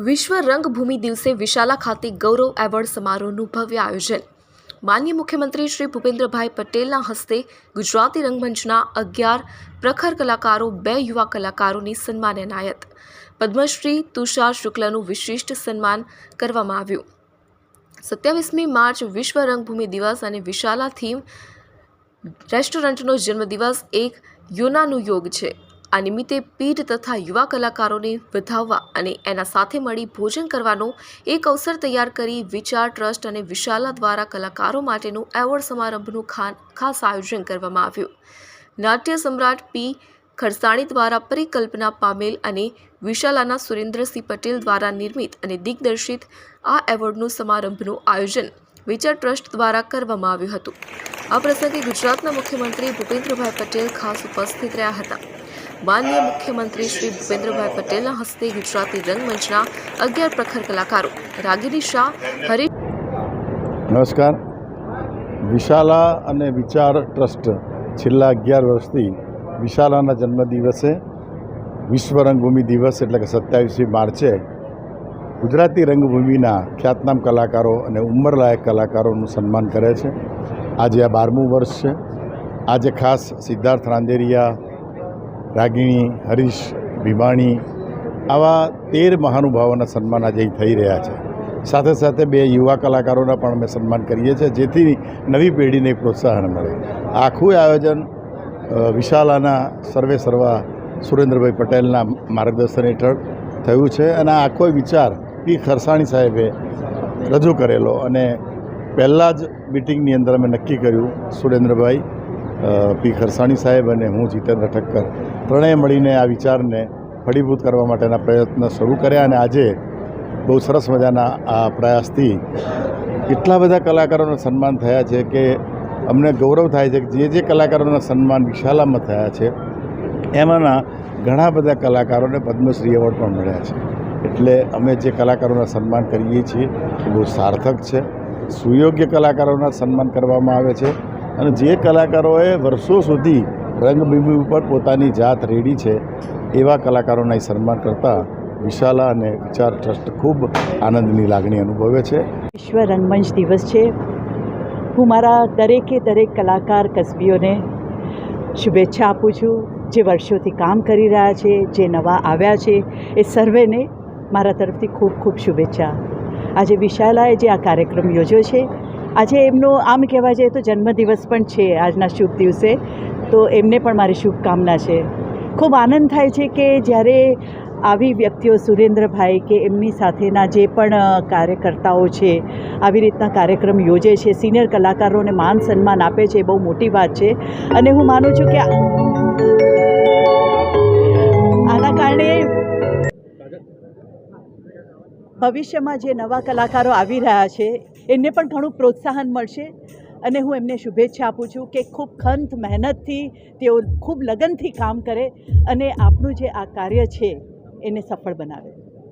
વિશ્વ રંગભૂમિ દિવસે વિશાલા ખાતે ગૌરવ એવોર્ડ સમારોહનું ભવ્ય આયોજન. માન્ય મુખ્યમંત્રી શ્રી ભૂપેન્દ્રભાઈ પટેલના હસ્તે ગુજરાતી રંગમંચના અગિયાર પ્રખર કલાકારો, બે યુવા કલાકારોની સન્માન એનાયત. પદ્મશ્રી તુષાર શુક્લનું વિશિષ્ટ સન્માન કરવામાં આવ્યું. સત્યાવીસમી માર્ચ વિશ્વ રંગભૂમિ દિવસ અને વિશાલા થીમ રેસ્ટોરન્ટનો જન્મદિવસ એક યોનાનું યોગ છે. આ નિમિત્તે પીઢ તથા યુવા કલાકારોને વધાવવા અને એના સાથે મળી ભોજન કરવાનો એક અવસર તૈયાર કરી વિચાર, ટ્રસ્ટ અને વિશાલા દ્વારા કલાકારો માટેનું એવોર્ડ સમારંભનું ખાન, ખાસ આયોજન કરવામાં આવ્યું. નાટ્ય સમ્રાટ પી. ખરસાણી દ્વારા પરિકલ્પના પામેલ અને વિશાલાના સુરેન્દ્રસિંહ પટેલ દ્વારા નિર્મિત અને દિગ્દર્શિત આ એવોર્ડનું સમારંભનું આયોજન વિચાર, ટ્રસ્ટ દ્વારા કરવામાં આવ્યું હતું. આ પ્રસંગે ગુજરાતના મુખ્યમંત્રી ભૂપેન્દ્રભાઈ પટેલ ખાસ ઉપસ્થિત રહ્યા હતા. માનનીય મુખ્યમંત્રી શ્રી ભૂપેન્દ્રભાઈ પટેલના હસ્તે ગુજરાતી રંગમંચના અગિયાર પ્રખર કલાકારો રાગીની શાહ, હરી નમસ્કાર. વિશાલા અને વિચાર ટ્રસ્ટ છેલ્લા અગિયાર વર્ષથી વિશાલાના જન્મદિવસે, વિશ્વ રંગભૂમિ દિવસ એટલે કે સત્યાવીસમી માર્ચે ગુજરાતી રંગભૂમિના ખ્યાતનામ કલાકારો અને ઉંમરલાયક કલાકારોનું સન્માન કરે છે. આજે આ બારમું વર્ષ છે. આજે ખાસ સિદ્ધાર્થ રાંદેરિયા રાગિણી, હરીશ, ભીમાણી આવા તેર મહાનુભાવોના સન્માન આજે થઈ રહ્યા છે. સાથે સાથે બે યુવા કલાકારોના પણ અમે સન્માન કરીએ છીએ, જેથી નવી પેઢીને પ્રોત્સાહન મળે. આખું આયોજન વિશાલાના સર્વે સર્વા સુરેન્દ્રભાઈ પટેલના માર્ગદર્શન હેઠળ થયું છે અને આ આખો વિચાર પી ખરસાણી સાહેબે રજૂ કરેલો અને પહેલાં જ મિટિંગની અંદર અમે નક્કી કર્યું સુરેન્દ્રભાઈ પી ખરસાણી સાહેબ અને હું જીતેન્દ્ર ઠક્કર ત્રણેય મળીને આ વિચારને ફળીભૂત કરવા માટેના પ્રયત્ન શરૂ કર્યા અને આજે બહુ સરસ મજાના આ પ્રયાસથી એટલા બધા કલાકારોના સન્માન થયા છે કે અમને ગૌરવ થાય છે કે જે જે કલાકારોના સન્માન વિશાલામાં થયા છે, એમાંના ઘણા બધા કલાકારોને પદ્મશ્રી એવોર્ડ પણ મળ્યા છે. એટલે અમે જે કલાકારોના સન્માન કરીએ છીએ એ બહુ સાર્થક છે. સુયોગ્ય કલાકારોના સન્માન કરવામાં આવે છે. અને જે કલાકારોએ વર્ષો સુધી રંગભૂમિ ઉપર પોતાની જાત રેડી છે, એવા કલાકારોના સન્માન કરતાં વિશાલા અને વિચાર ટ્રસ્ટ ખૂબ આનંદની લાગણી અનુભવે છે. વિશ્વ રંગમંચ દિવસ છે. હું મારા દરેકે દરેક કલાકાર કસબીઓને શુભેચ્છા આપું છું. જે વર્ષોથી કામ કરી રહ્યા છે, જે નવા આવ્યા છે, એ સર્વેને મારા તરફથી ખૂબ ખૂબ શુભેચ્છા. આજે વિશાલાએ જે આ કાર્યક્રમ યોજ્યો છે આજે એમનો આમ કહેવા જઈએ તો જન્મદિવસ પણ છે આજના શુભ દિવસે. તો એમને પણ મારી શુભકામના છે. ખૂબ આનંદ થાય છે કે જ્યારે આવી વ્યક્તિઓ સુરેન્દ્રભાઈ કે એમની સાથેના જે પણ કાર્યકર્તાઓ છે, આવી રીતના કાર્યક્રમ યોજે છે, સિનિયર કલાકારોને માન સન્માન આપે છે, એ બહુ મોટી વાત છે. અને હું માનું છું કે ભવિષ્યમાં જે નવા કલાકારો આવી રહ્યા છે, એમને પણ ઘણું પ્રોત્સાહન મળશે. અને હું એમને શુભેચ્છા આપું છું કે ખૂબ ખંત મહેનતથી તેઓ ખૂબ લગનથી કામ કરે અને આપણું જે આ કાર્ય છે, એને સફળ બનાવે.